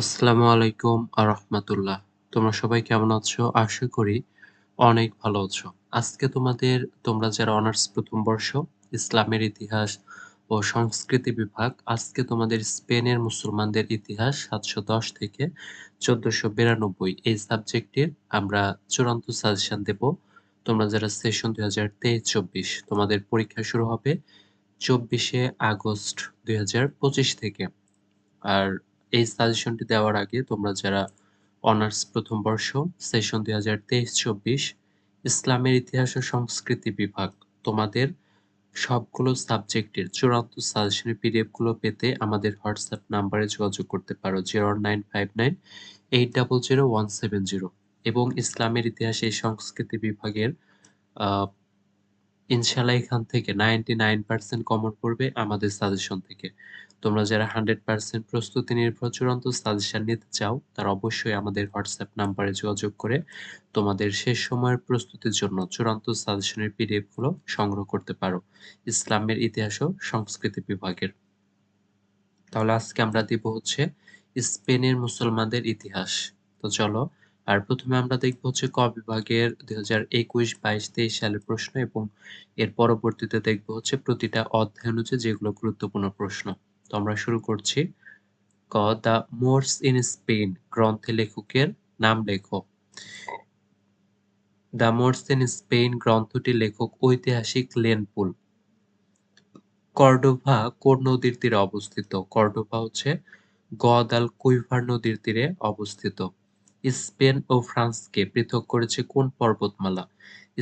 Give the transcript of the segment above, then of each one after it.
আসসালামু আলাইকুম আরহামাতুল্লাহ তোমরা সবাই কেমন আছো? আশা করি অনেক ভালো আছো। আজকে তোমাদের, তোমরা যারা অনার্স প্রথম বর্ষ, ইসলামের ইতিহাস ও সংস্কৃতি বিভাগ, আজকে তোমাদের স্পেনের মুসলমানদের ইতিহাস সাতশো দশ থেকে চোদ্দশো বিরানব্বই। এই সাবজেক্টের আমরা চূড়ান্ত সাজেশন দেব। তোমরা যারা সেশন দুই হাজার তেইশ, চব্বিশ, তোমাদের পরীক্ষা শুরু হবে চব্বিশে আগস্ট দুই হাজার পঁচিশ থেকে। আর এই সাজেশনটি দেওয়ার আগে তোমরা যারা অনার্স প্রথম বর্ষ সেশন দুই হাজার তেইশ চব্বিশ ইসলামের ইতিহাস ও সংস্কৃতি বিভাগ, তোমাদের সবগুলো সাবজেক্টের চূড়ান্ত সাজেশনের পিডিএফগুলো পেতে আমাদের হোয়াটসঅ্যাপ নাম্বারে যোগাযোগ করতে পারো zero nine five nine eight double zero one seven zero এবং ইসলামের ইতিহাস সংস্কৃতি বিভাগের ইনশাল্লাহ এখান থেকে নাইনটি নাইন পার্সেন্ট কমন পড়বে আমাদের সাজেশন থেকে। তোমরা যারা হান্ড্রেড পার্সেন্ট প্রস্তুতি নির্ভর চূড়ান্ত সাজেশন নিতে চাও, তারা অবশ্যই আমাদের হোয়াটসঅ্যাপ নাম্বারে যোগাযোগ করে তোমাদের শেষ সময়ের প্রস্তুতির জন্য চূড়ান্ত সাজেশনের পিডিএফগুলো সংগ্রহ করতে পারো। ইসলামের ইতিহাস ও সংস্কৃতি বিভাগের। তাহলে আজকে আমরা দিব হচ্ছে স্পেনের মুসলমানদের ইতিহাস। তো চলো, আর প্রথমে আমরা দেখব হচ্ছে ক বিভাগের দুই হাজার একুশ বাইশ তেইশ সালের প্রশ্ন এবং এর পরবর্তীতে দেখব হচ্ছে প্রতিটা অধ্যায় অনুযায়ী যেগুলো গুরুত্বপূর্ণ প্রশ্ন। তো আমরা শুরু করছি। ক, দ্য মোর্স ইন স্পেন গ্রন্থে লেখকের নাম লেখো। দ্য মোর্স ইন স্পেন গ্রন্থটি লেখক ঐতিহাসিক লেনপুল। কর্ডোভা কোন নদীর তীরে অবস্থিত? কর্ডোভা হচ্ছে গদাল কুইভার নদীর তীরে অবস্থিত। স্পেন ও ফ্রান্সকে পৃথক করেছে কোন পর্বতমালা?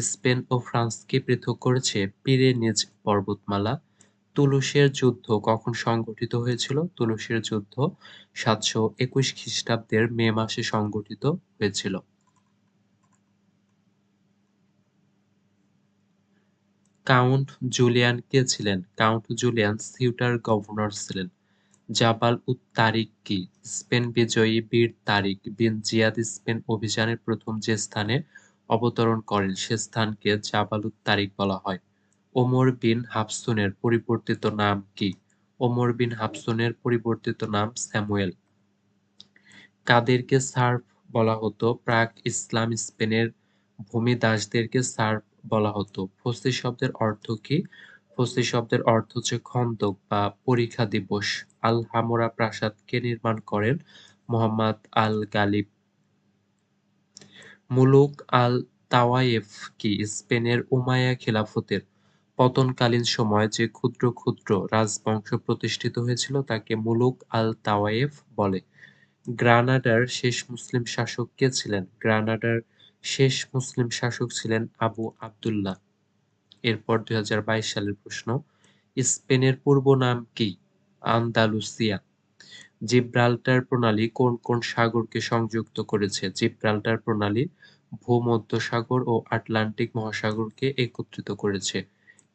স্পেন ও ফ্রান্সকে পৃথক করেছে পিরেনিজ পর্বতমালা। তুলুসের যুদ্ধ কখন সংগঠিত হয়েছিল? তুলুসের যুদ্ধ সাতশো একুশ খ্রিস্টাব্দের মে মাসে সংগঠিত হয়েছিল। কাউন্ট জুলিয়ান কে ছিলেন? কাউন্ট জুলিয়ান সিউটার গভর্নর ছিলেন। জাবাল উত তারিক কি? স্পেন বিজয়ী বীর তারিক বিন জিয়াদ স্পেন অভিযানের প্রথম যে স্থানে অবতরণ করেন, সে স্থানকে জাবাল উত তারিক বলা হয়। ওমর বিন হাফসুনের পরিবর্তিত নাম কি? ওমর বিন হাফসুনের পরিবর্তিত নাম স্যামুয়েল। কাদেরকে সার্ফ বলা হতো, প্রাক ইসলাম স্পেনের ভূমি দাসদেরকে সার্ফ বলা হতো। ফসি শব্দের অর্থ কি? ফসি শব্দের অর্থ হচ্ছে খন্দক বা পরীক্ষা দিবস। আল হামোরা প্রাসাদ কে নির্মাণ করেন মোহাম্মদ আল গালিব। মুলুক আল তাওয়ায়েফ কি? স্পেনের উমাইয়া খিলাফতের পতনকালীন সময়ে যে ক্ষুদ্র ক্ষুদ্র রাজবংশ প্রতিষ্ঠিত হয়েছিল তাকে মুলুক আল তাওয়ায়েফ বলে। গ্রানাডার শেষ মুসলিম শাসক কে ছিলেন? গ্রানাডার শেষ মুসলিম শাসক ছিলেন আবু আবদুল্লাহ। এরপর দুই হাজার বাইশ সালের প্রশ্ন, স্পেনের পূর্ব নাম কি? আন্দালুসিয়া। জিব্রাল্টার প্রণালী কোন কোন সাগরকে সংযুক্ত করেছে? জিব্রাল্টার প্রণালী ভূমধ্যসাগর ও আটলান্টিক মহাসাগরকে একত্রিত করেছে।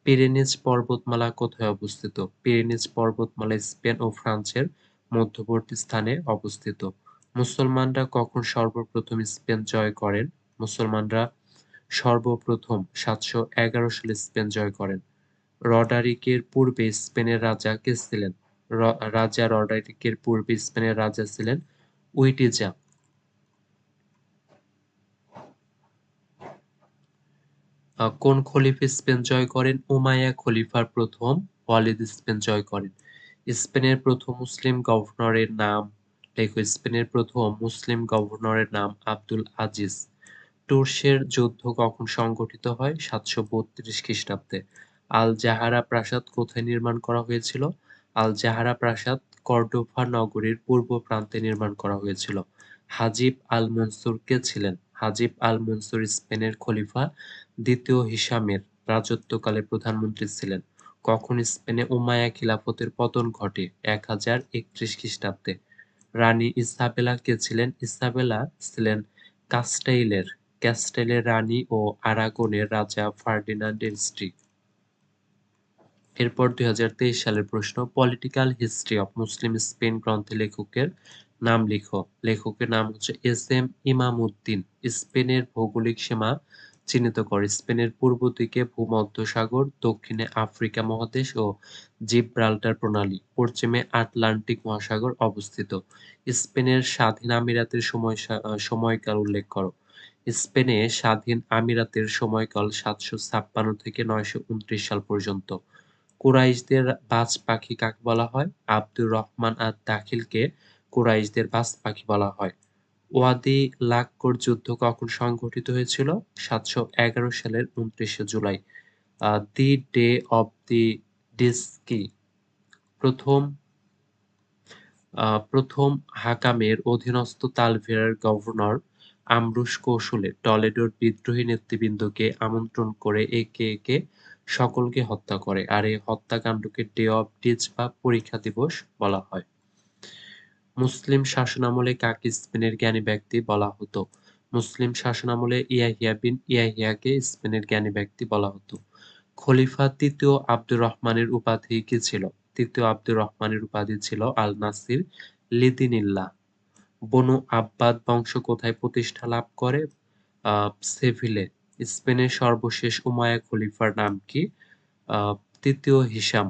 পিরেনিজ পর্বতমালা কোথায় অবস্থিত? পিরেনিজ পর্বতমালা স্পেন ও ফ্রান্সের মধ্যবর্তী স্থানে অবস্থিত। মুসলমানরা কখন সর্বপ্রথম স্পেন জয় করেন? মুসলমানরা সর্বপ্রথম সাতশো এগারো সালে স্পেন জয় করেন। রডারিকের পূর্বে স্পেনের রাজা কে ছিলেন? রাজা রডারিকের পূর্বে স্পেনের রাজা ছিলেন উইটিজা। কোন খলিফা স্পেন জয় করেন? উমাইয়া খলিফার প্রথম, ওয়ালিদ স্পেন জয় করেন। স্পেনের প্রথম মুসলিম গভর্নরের নাম লেখো স্পেনের প্রথম মুসলিম গভর্নরের নাম আব্দুল আজিজ। টুরসের যুদ্ধ কখন সংগঠিত হয়? সাতশো বত্রিশ খ্রিস্টাব্দে। আল জাহারা প্রাসাদ কোথায় নির্মাণ করা হয়েছিল? আল জাহারা প্রাসাদ কর্ডোভা নগরীর পূর্ব প্রান্তে নির্মাণ করা হয়েছিল। হাজিব আল মনসুর কে ছিলেন। হাজিব আল মনসুর স্পেনের খলিফা দ্বিতীয় হিসামের রাজত্বকালে প্রধানমন্ত্রী ছিলেন। কখন স্পেনে উমায়া খিলাফতের পতন ঘটে? এক হাজার একত্রিশ খ্রিস্টাব্দে। রানী ইসাবেলা কে ছিলেন? ইসাবেলা ছিলেন কাস্টাইলের ক্যাস্টাইলের রানী ও আরাগনের রাজা ফার্ডিনান্ডের স্ত্রী। এরপর দুই হাজার তেইশ সালের প্রশ্ন, political history of Muslim Spain গ্রন্থে লেখকের নাম লিখো। লেখকের নাম হচ্ছে এস এম ইমামউদ্দিন। স্পেনের ভৌগোলিক সীমা চিহ্নিত করে। স্পেনের পূর্ব দিকে ভূমধ্যসাগর, দক্ষিণে আফ্রিকা মহাদেশ ও জিব্রাল্টার প্রণালী। পশ্চিমে আটলান্টিক মহাসাগর অবস্থিত। স্পেনের স্বাধীন আমিরাতের সময় সময়কাল উল্লেখ করো। স্পেনে স্বাধীন আমিরাতের সময়কাল সাতশো ছাপ্পান্ন থেকে নয়শো উনত্রিশ সাল পর্যন্ত। কুরাইশদের বাজ পাখি কাকে বলা হয়? আব্দুর রহমান আর দাখিলকে কুরাইশদের বাস পাখি বলা হয়। ওয়াদি লাক্কর যুদ্ধ কখন সংঘটিত হয়েছিল? সাতশো এগারো সালের উনত্রিশে July. The day of the ditch. প্রথম প্রথম হাকামের অধীনস্থ তালভেরার গভর্নর আমরুস কৌশলে টলেডোর বিদ্রোহী নেতৃবৃন্দকে আমন্ত্রণ করে একে একে সকলকে হত্যা করে। আর এই হত্যাকাণ্ডকে ডে অফ ডিজ বা পরীক্ষা দিবস বলা হয়। মুসলিম শাসনামলে কাকে স্পেনের জ্ঞানী ব্যক্তি বলা হতো? মুসলিম শাসনামলে ইয়াহিয়া বিন ইয়াহিয়াকে স্পেনের জ্ঞানী ব্যক্তি বলা হতো। খলিফা তৃতীয় আব্দুর রহমানের উপাধি কি ছিল? তৃতীয় আব্দুর রহমানের উপাধি ছিল আল নাসির লিদিনিল্লাহ। বনু আব্বাদ বংশ কোথায় প্রতিষ্ঠা লাভ করে? সেভিলে। স্পেনের সর্বশেষ উমায়া খলিফার নাম কি? তৃতীয় হিসাম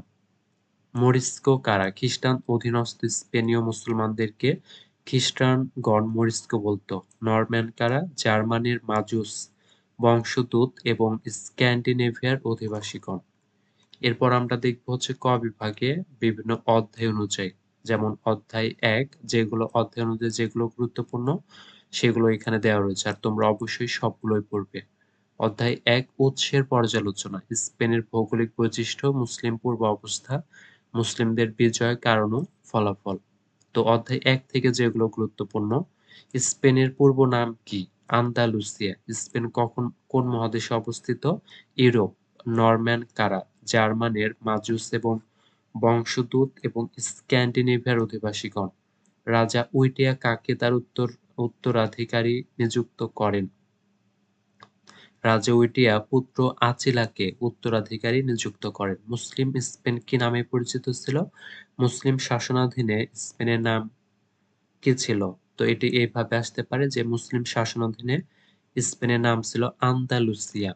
মরিস্কো কারা খ্রিস্টান অধীনস্থ স্পেনীয় মুসলমানদেরকে খ্রিস্টানগণ মরিস্কো বলতো। নরম্যান কারা জার্মানির মাজুস বংশদূত এবং স্ক্যান্ডিনেভিয়ার অধিবাসীগণ। এরপর আমরা দেখব হচ্ছে ক বিভাগে বিভিন্ন অধ্যায় অনুযায়ী। যেমন অধ্যায় এক, যেগুলো অধ্যায় অনুযায়ী যেগুলো গুরুত্বপূর্ণ, সেগুলো এখানে দেওয়া রয়েছে আর তোমরা অবশ্যই সবগুলোই পড়বে। অধ্যায় এক, উৎসের পর্যালোচনা। স্পেনের ভৌগোলিক বৈশিষ্ট্য, মুসলিম পূর্ব অবস্থা মুসলিমদের বিজয় কারণ ফলাফল। তো অধ্যায় এক থেকে যেগুলো গুরুত্বপূর্ণ, স্পেনের পূর্ব নাম কি? আন্দালুসিয়া। স্পেন কখন, কোন মহাদেশে অবস্থিত? ইউরোপ। নরম্যান কারা? জার্মানের মাজুস এবং বংশদূত এবং স্ক্যান্ডিনেভিয়ার অধিবাসীগণ। রাজা উইটিয়া কাকে তার উত্তর, উত্তরাধিকারী নিযুক্ত করেন? রাজা উইটিয়া পুত্র আচিলাকে উত্তরাধিকারী নিযুক্ত করেন। মুসলিম স্পেন কি নামে পরিচিত ছিল? মুসলিম শাসনাধীনে স্পেনের নাম কি ছিল? তো এটি এইভাবে আসতে পারে যে মুসলিম শাসনাধীনে স্পেনের নাম ছিল আন্দালুসিয়া।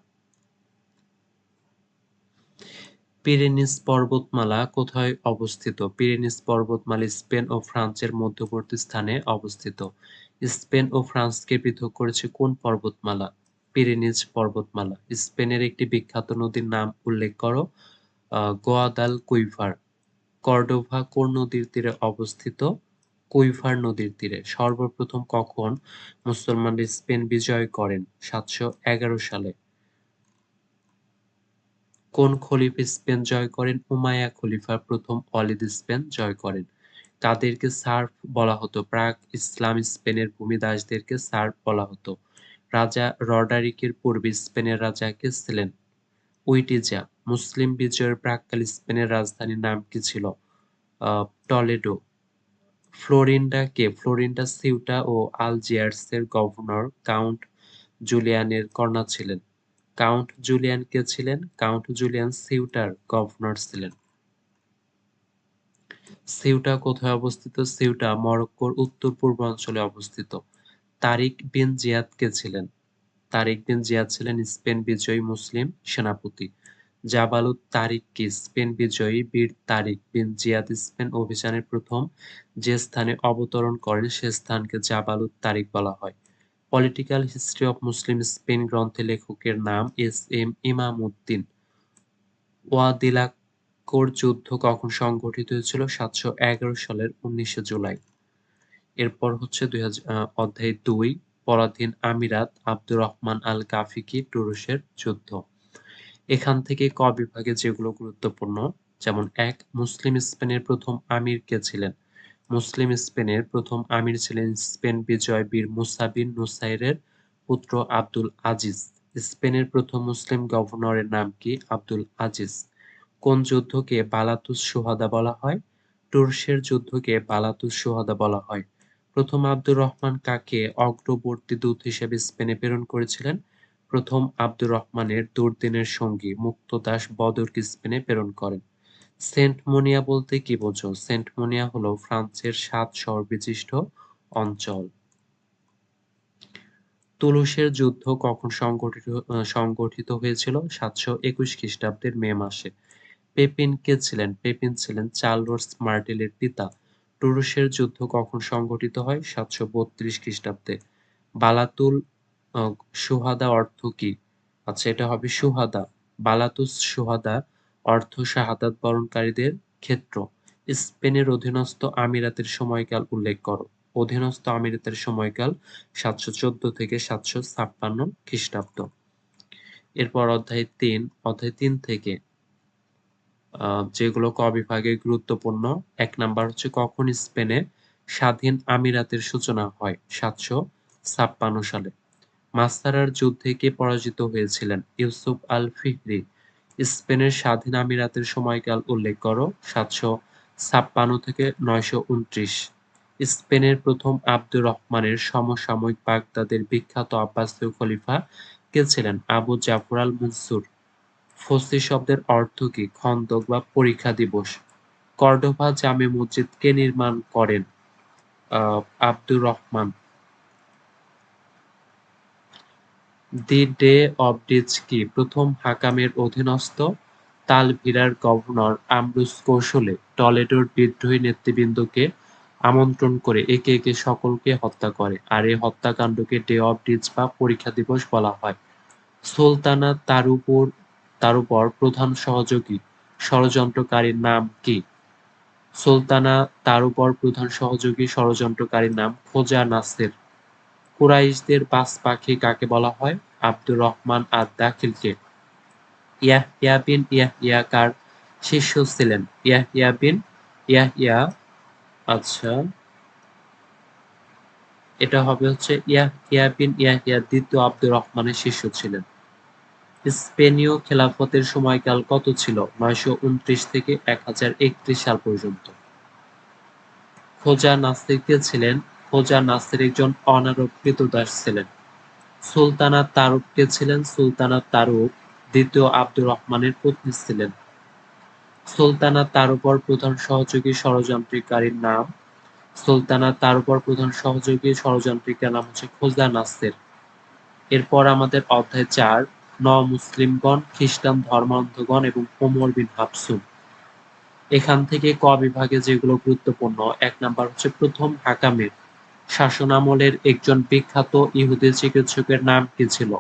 পিরেনিস পর্বতমালা কোথায় অবস্থিত? পিরেনিস পর্বতমালা স্পেন ও ফ্রান্সের মধ্যবর্তী স্থানে অবস্থিত। স্পেন ও ফ্রান্সকে পৃথক করেছে কোন পর্বতমালা? পিরেনিস পর্বতমালা। স্পেনের একটি বিখ্যাত নদীর নাম উল্লেখ করো গোয়াদাল কুইভার কর্ডোভা কোন নদীর তীরে অবস্থিত? কুইভার নদীর তীরে। সর্বপ্রথম কখন মুসলমানরা স্পেন বিজয় করেন? সাতশো এগারো সালে। কোন খলিফ স্পেন জয় করেন? উমায়া খলিফা প্রথম অলিদ স্পেন জয় করেন। তাদেরকে সার্ফ বলা হতো? প্রাক ইসলাম স্পেনের ভূমিদাসদেরকে সার্ফ বলা হতো। রাজা রডারিকের পূর্বে স্পেনের রাজা কে ছিলেন? উইটিজা মুসলিম বিজয়ের প্রাককাল স্পেনের রাজধানীর নাম কি ছিল? টলেডো। ফ্লোরিন্ডা কে? ফ্লোরিন্ডা সিউটা ও আলজিয়ার্সের গভর্নর কাউন্ট জুলিয়ানের কন্যা ছিলেন। কাউন্ট জুলিয়ান কে ছিলেন? কাউন্ট জুলিয়ান সিউটার গভর্নর ছিলেন। সিউটা কোথায় অবস্থিত? সিউটা মরক্কোর উত্তর পূর্বাঞ্চলে অবস্থিত। তারিক বিন জিয়াদ কে ছিলেন। তারিক বিন জিয়াদ ছিলেন স্পেন বিজয়ী মুসলিম সেনাপতি। জাবালুত তারিক কি স্পেন বিজয়ী বীর তারিক বিন জিয়াদ স্পেন অভিযানের প্রথম যে স্থানে অবতরণ করেন সে স্থানকে জাবালুত তারিক বলা হয়। Political history of Muslim Spain গ্রন্থে লেখকের নাম এস এম ইমাম উদ্দিন। ওয়াদিলাক্কোর যুদ্ধ কখন সংঘটিত হয়েছিল? সাতশো এগারো সালের উনিশে জুলাই। এরপর হচ্ছে দুই অধ্যায় দুই, পরাধীন আমিরাত আব্দুর রহমান আল কাফিকি টুরুসের যুদ্ধ। এখান থেকে ক বিভাগে যেগুলো গুরুত্বপূর্ণ, যেমন এক, মুসলিম স্পেনের প্রথম আমির কে ছিলেন? মুসলিম স্পেনের প্রথম আমির ছিলেন স্পেন বিজয় বীর মুসাবিন নুসাইরের পুত্র আব্দুল আজিজ। স্পেনের প্রথম মুসলিম গভর্নরের নাম কি? আব্দুল আজিজ। কোন যুদ্ধকে বালাতুস সোহাদা বলা হয়? টুরসের যুদ্ধকে বালাতুস সোহাদা বলা হয়। প্রথম আব্দুর রহমান কাকে অগ্রবর্তী দূত হিসেবে স্পেনে প্রেরণ করেছিলেন? প্রথম আব্দুর রহমানের দুর্দিনের সঙ্গী মুক্তদাস বদরকে স্পেনে প্রেরণ করেন। সেন্ট মোনিয়া বলতে কি বোঝো? সেন্ট মোনিয়া হলো ফ্রান্সের সাত শহর বিশিষ্ট অঞ্চল। তুলুসের যুদ্ধ কখন সংগঠিত সংগঠিত হয়েছিল? সাতশো একুশ খ্রিস্টাব্দের মে মাসে। পেপিন কে ছিলেন? পেপিন ছিলেন চার্লস মার্টেলের পিতা। টুরুসের যুদ্ধ কখন সংগঠিত হয়? সাতশো বত্রিশ খ্রিস্টাব্দে। বালাতুল সুহাদা অর্থ কি? আচ্ছা এটা হবে সুহাদা। বালাতুস সুহাদা অর্থ শাহাদাত বরণকারীদের ক্ষেত্র। স্পেনের অধীনস্থ আমিরাতের সময়কাল উল্লেখ করো। অধীনস্থ আমিরাতের সময়কাল সাতশো চোদ্দ থেকে সাতশো ছাপ্পান্ন খ্রিস্টাব্দ। এরপর অধ্যায় তিন অধ্যায় তিন থেকে যেগুলো ক বিভাগে গুরুত্বপূর্ণ। এক নাম্বার হচ্ছে কখন স্পেনে স্বাধীন আমিরাতের সূচনা হয়, সাতশো ছাপ্পান্ন সালে। মাস্তারার যুদ্ধে কে পরাজিত হয়েছিলেন? ইউসুফ আল ফিহরি স্পেনের স্বাধীন আমিরাতের সময়কাল উল্লেখ করো, সাতশো ছাপ্পান্ন থেকে নয়শো উনত্রিশ। স্পেনের প্রথম আব্দুর রহমানের সমসাময়িক বাগদাদের বিখ্যাত আব্বাসীয় খলিফা কে ছিলেন? আবু জাফর আল মনসুর ফসি শব্দের অর্থ কি? খন্দক বা পরীক্ষা দিবস। কর্ডোভা জামে মসজিদ কে নির্মাণ করেন? Abdur Rahman. The day of ditch কি? প্রথম হাকামের অধীনস্থ তালভিরার গভর্নর আমব্রুস কৌশলে টলেডোর বিদ্রোহী নেতৃবৃন্দকে আমন্ত্রণ করে একে একে সকলকে হত্যা করে। আর এই হত্যাকাণ্ডকে ডে অব ডিজ বা পরীক্ষা দিবস বলা হয়। সুলতানা তার উপর তার উপর প্রধান সহযোগী ষড়যন্ত্রকারীর নাম কি? সুলতানা, তার উপর প্রধান সহযোগী ষড়যন্ত্রকারীর নাম খোজা নাসের। কুরাইশদের পাঁচ পাখি কাকে বলা হয়? আব্দুর রহমান আর দাখিলকে ইয়াহিয়া বিন ইয়াহিয়া কার শিষ্য ছিলেন? ইয়াহিয়া বিন ইয়াহিয়া আচ্ছা। এটা হবে হচ্ছে ইয়াহিয়া বিন ইয়াহিয়া দ্বিতীয় আব্দুর রহমানের শিষ্য ছিলেন। স্পেনীয় খেলাফতের সময়কাল কত ছিল? নয়শো উনত্রিশ থেকে এক হাজার একত্রিশ সাল পর্যন্ত। খোজা নাসির কে ছিলেন। খোজা নাসির একজন অনারব কৃতদাস ছিলেন। সুলতানা তারুক কে ছিলেন। সুলতানা তারুক দ্বিতীয় আব্দুর রহমানের পত্নী ছিলেন। সুলতানা তার উপর প্রধান সহযোগী ষড়যন্ত্রকারীর নাম। সুলতানা তার উপর প্রধান সহযোগী ষড়যন্ত্রীকার নাম হচ্ছে খোজা নাসের এরপর আমাদের অধ্যায় চার ন-মুসলিমগণ, খ্রিস্টান ধর্মান্ধগণ এবং ওমর বিন হাফসুন এখান থেকে ক বিভাগে যেগুলো গুরুত্বপূর্ণ এক নাম্বার হচ্ছে প্রথম হাকামের শাসনামলের একজন বিখ্যাত ইহুদি চিকিৎসকের নাম কি ছিল?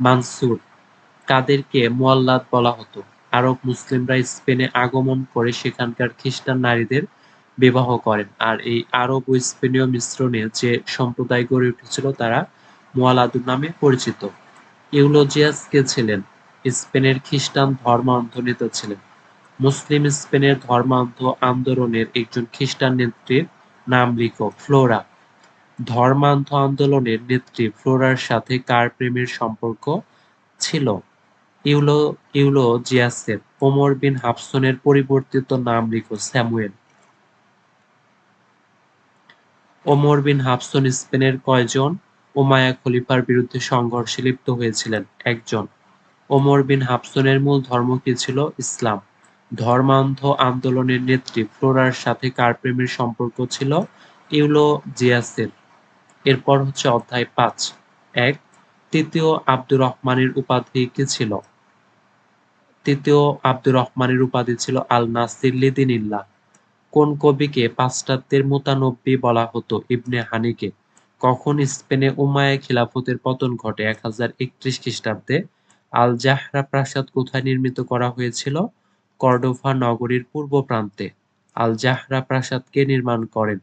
মানসুর। কাদেরকে মোয়াল্লাদ বলা হতো। আরব মুসলিমরা স্পেনে আগমন করে সেখানকার খ্রিস্টান নারীদের বিবাহ করেন। আর এই আরব ও স্পেনীয় মিশ্রণে যে সম্প্রদায় গড়ে উঠেছিল তারা মোয়ালাদুর নামে পরিচিত। ইউলোজিয়াস কে ছিলেন? স্পেনের খ্রিস্টান ধর্মান্ধ নেতা ছিলেন। মুসলিম স্পেনের ধর্মান্ধ আন্দোলনের একজন খ্রিস্টান নেত্রীর নাম লিখো, ফ্লোরা। ধর্মান্ধ আন্দোলনের নেত্রী ফ্লোরার সাথে কার প্রেমের সম্পর্ক ছিল? ইউলো, ইউলোজিয়াসের, ওমর বিন হাফসনের পরিবর্তিত নাম লিখো, স্যামুয়েল। ওমর বিন হাফসন স্পেনের কয়জন? উমাইয়া খলিফার বিরুদ্ধে সংঘর্ষে লিপ্ত হয়েছিলেন একজন। ওমর বিন হাফসনের মূল ধর্ম কি ছিল? ইসলাম। ধর্মান্ধ আন্দোলনের নেত্রী ফ্লোরার সাথে কার প্রেমের সম্পর্ক ছিল? ইউলোজিয়াসের। এরপর হচ্ছে অধ্যায় পাঁচ। এক, তৃতীয় আব্দুর রহমানের উপাধি কি ছিল? তৃতীয় আব্দুর রহমানের উপাধি ছিল আল নাসির লিদিনিল্লাহ। কোন কবিকে পাশ্চাত্যের মোতানব্বী বলা হতো? ইবনে হানিকে। কখন স্পেনে উমায়া খিলাফতের পতন ঘটে এক হাজার একত্রিশ খ্রিস্টাব্দে? আল জাহরা প্রাসাদ কোথায় নির্মিত করা হয়েছিল? কর্ডোভা নগরীর পূর্ব প্রান্তে। আল জাহরা প্রাসাদ কে নির্মাণ করেন?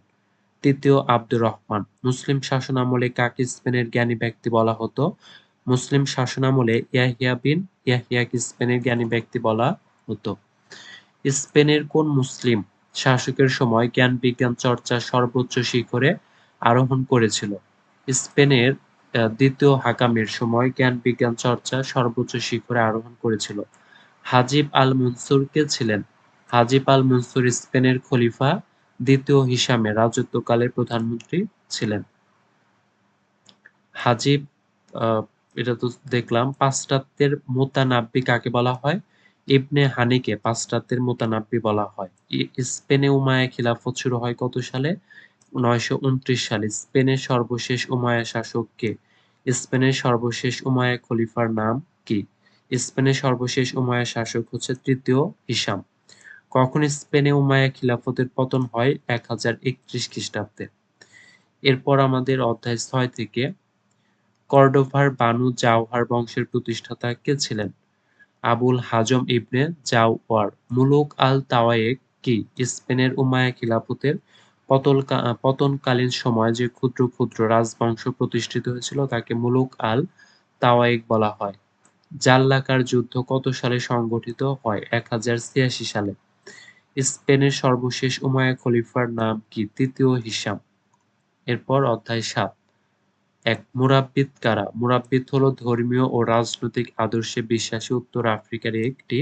তৃতীয় আব্দুর রহমান। মুসলিম শাসনামলে কাকে স্পেনের জ্ঞানী ব্যক্তি বলা হতো? মুসলিম শাসনামলে ইয়াহিয়া বিন ইয়াহিয়াকে স্পেনের জ্ঞানী ব্যক্তি বলা হতো। স্পেনের কোন মুসলিম শাসকের সময় জ্ঞান বিজ্ঞান চর্চা সর্বোচ্চ শিখরে আরোহণ করেছিল। স্পেনের দ্বিতীয় হাকামের সময় জ্ঞান বিজ্ঞান চর্চা সর্বোচ্চ শিখরে আরোহণ করেছিল। হাজিব আল মনসুর কে ছিলেন। হাজিব আল মনসুর স্পেনের খলিফা, দ্বিতীয় হিসামে রাজত্বকালের প্রধানমন্ত্রী ছিলেন। হাজিব এটা তো দেখলাম, পাশ্চাত্যের মোতানাব্বি কাকে বলা হয়? ইবনে হানিকে পাশ্চাত্যের মোতানাব্বি বলা হয়। স্পেনে উমায়া খিলাফত শুরু হয় কত সালে? নয়শো উনত্রিশ সালে স্পেনের সর্বশেষ উমায়া শাসক কে? স্পেনের সর্বশেষ উমাইয়া খলিফার নাম কি? স্পেনের সর্বশেষ উমাইয়া শাসক হচ্ছে তৃতীয় হিসাম। কখন স্পেনে উমাইয়া খিলাফতের পতন হয়? এক হাজার একত্রিশ খ্রিস্টাব্দে। এরপর আমাদের অধ্যায় ছয় থেকে, কর্ডোভার বানু জাওহার বংশের প্রতিষ্ঠাতা কে ছিলেন? আবুল হাজম ইবনে জাওয়ার। মুলুক আল তাওয়ায়েক কি? স্পেনের উমায়া খিলাফতের পতনকালীন সময় যে ক্ষুদ্র ক্ষুদ্র রাজবংশ প্রতিষ্ঠিত হয়েছিল, তাকে মুলুক আল তাওয়ায়েক বলা হয়। জাল্লাকার যুদ্ধ কত সালে সংগঠিত হয়? এক হাজার ছিয়াশি সালে। স্পেনের সর্বশেষ উমায়া খলিফার নাম কি? তৃতীয় হিসাম। এরপর অধ্যায় সাত। এক মুরাব্বিদ কারা? মুরাব্বিদ হলো ধর্মীয় ও রাজনৈতিক আদর্শে বিশ্বাসী উত্তর আফ্রিকার একটি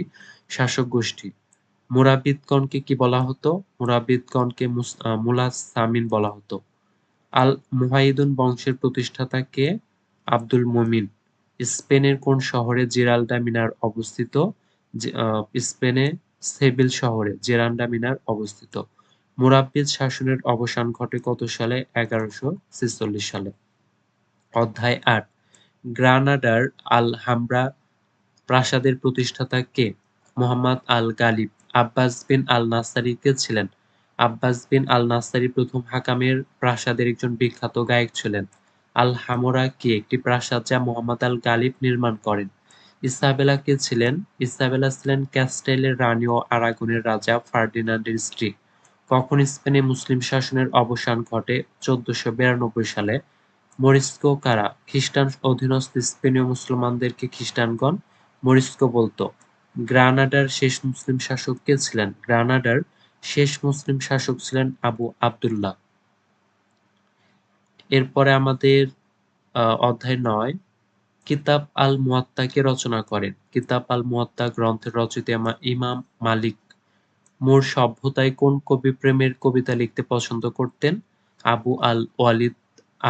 শাসক গোষ্ঠী মুরাব্বিদগণকে কি বলা হতো? মুরাব্বিদগণকে মুলাসামিন বলা হতো। আল মুহাইদুন বংশের প্রতিষ্ঠাতা কে? আব্দুল মুমিন। স্পেনের কোন শহরে জেরাল্ডা মিনার অবস্থিত? স্পেনে সেভিল শহরে জেরান্ডা মিনার অবস্থিত। মুরাব্বিদ শাসনের অবসান ঘটে কত সালে? এগারোশো ছেচল্লিশ সালে। অধ্যায় আট। গ্রানাডার আল হামরা প্রাসাদের প্রতিষ্ঠাতা কে? মোহাম্মদ আল গালিব। আব্বাস বিন আল নাসারি কে ছিলেন। আব্বাস বিন আল নাসারি প্রথম হাকামের প্রাসাদের একজন বিখ্যাত গায়ক ছিলেন। আল হামরা কি একটি প্রাসাদ যা মোহাম্মদ আল গালিব নির্মাণ করেন? ইসাবেলা কে ছিলেন? ইসাবেলা ছিলেন ক্যাস্টাইলের রানী ও আরাগনের রাজা ফার্ডিনান্ডের স্ত্রী। কখন স্পেনে মুসলিম শাসনের অবসান ঘটে? চোদ্দশো বিরানব্বই সালে। মরিস্কো কারা? খ্রিস্টান অধীনস্থ স্পেনীয় মুসলমানদেরকে খ্রিস্টানগণ মরিস্কো বলতো। গ্রানাডার শেষ মুসলিম শাসক কে ছিলেন? গ্রানাডার শেষ মুসলিম শাসক ছিলেন আবু আবদুল্লাহ। এরপরে আমাদের অধ্যায় নয়, কিতাব আল মুয়াত্তাকে রচনা করেন। কিতাব আল মুয়াত্তা গ্রন্থের রচয়িতা ইমাম মালিক মোর সভ্যতায় কোন কবি প্রেমের কবিতা লিখতে পছন্দ করতেন? আবু আল ওয়ালিদ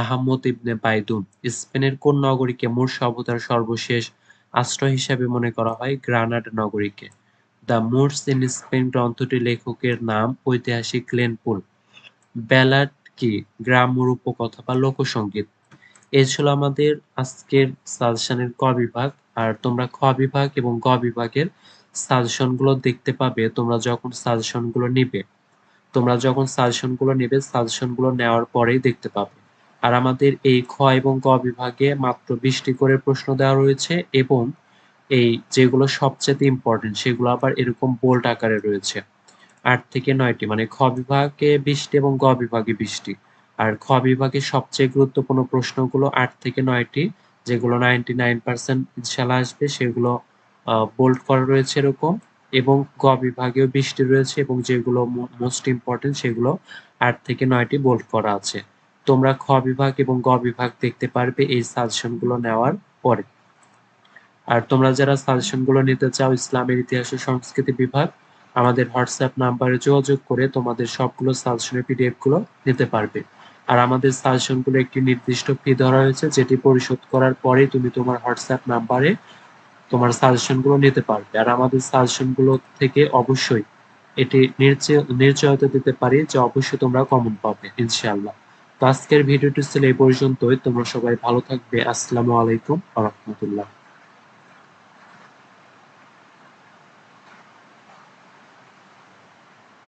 আহমদ ইবনে বাইদুন। স্পেনের কোন নগরীকে মোর সভ্যতার সর্বশেষ আশ্রয় হিসাবে মনে করা হয় গ্রানাড নগরীকে। দ্য মোর্স ইন স্পেন গ্রন্থটির লেখকের নাম ঐতিহাসিক লেনপুল ব্যালাড কি গ্রাম্য রূপকথা বা লোকসঙ্গীত এই ছিল আমাদের আজকের সাজেশনের ক বিভাগ। আর তোমরা খ বিভাগ এবং গ বিভাগের সাজেশনগুলো দেখতে পাবে। তোমরা যখন সাজেশনগুলো নিবে, তোমরা যখন সাজেশনগুলো নেবে, সাজেশনগুলো নেওয়ার পরেই দেখতে পাবে। আর আমাদের এই খ এবং গ বিভাগে মাত্র বিশটি করে প্রশ্ন দেওয়া রয়েছে এবং এই যেগুলো সবচেয়ে ইম্পর্টেন্ট সেগুলো আবার এরকম বোল্ড আকারে রয়েছে। আট থেকে নয়টি মানে খ বিভাগে বিশটি এবং গ বিভাগে বিশটি। আর খ বিভাগে সবচেয়ে গুরুত্বপূর্ণ প্রশ্নগুলো আট থেকে নয়টি, যেগুলো নাইনটি নাইন পার্সেন্ট ইনশাল্লাহ আসবে, সেগুলো বোল্ড করা রয়েছে এরকম। এবং গ বিভাগেও বিশটি রয়েছে এবং যেগুলো মোস্ট ইম্পর্টেন্ট সেগুলো আট থেকে নয়টি বোল্ড করা আছে। তোমরা খ বিভাগ এবং গ বিভাগ দেখতে পারবে এই সাজেশনগুলো নেওয়ার পরে। আর তোমরা যারা সাজেশনগুলো নিতে চাও ইসলামের ইতিহাস ও সংস্কৃতি বিভাগ, আমাদের হোয়াটসঅ্যাপ নাম্বারে যোগাযোগ করে তোমাদের সবগুলো সাজেশনের পিডিএফগুলো নিতে পারবে। আর আমাদের সাজেশনগুলো একটি নির্দিষ্ট ফি ধরা হয়েছে, যেটি পরিশোধ করার পরেই তুমি তোমার হোয়াটসঅ্যাপ নাম্বারে তোমার সাজেশনগুলো নিতে পারবে। আর আমাদের সাজেশনগুলো থেকে অবশ্যই এটি নিশ্চয়তা দিতে পারি যে অবশ্যই তোমরা কমন পাবে, ইনশাআল্লাহ। তো আজকের ভিডিওটি ছিল এই পর্যন্তই। তোমরা সবাই ভালো থাকবে। আসসালামু আলাইকুম রহমতুল্লাহ।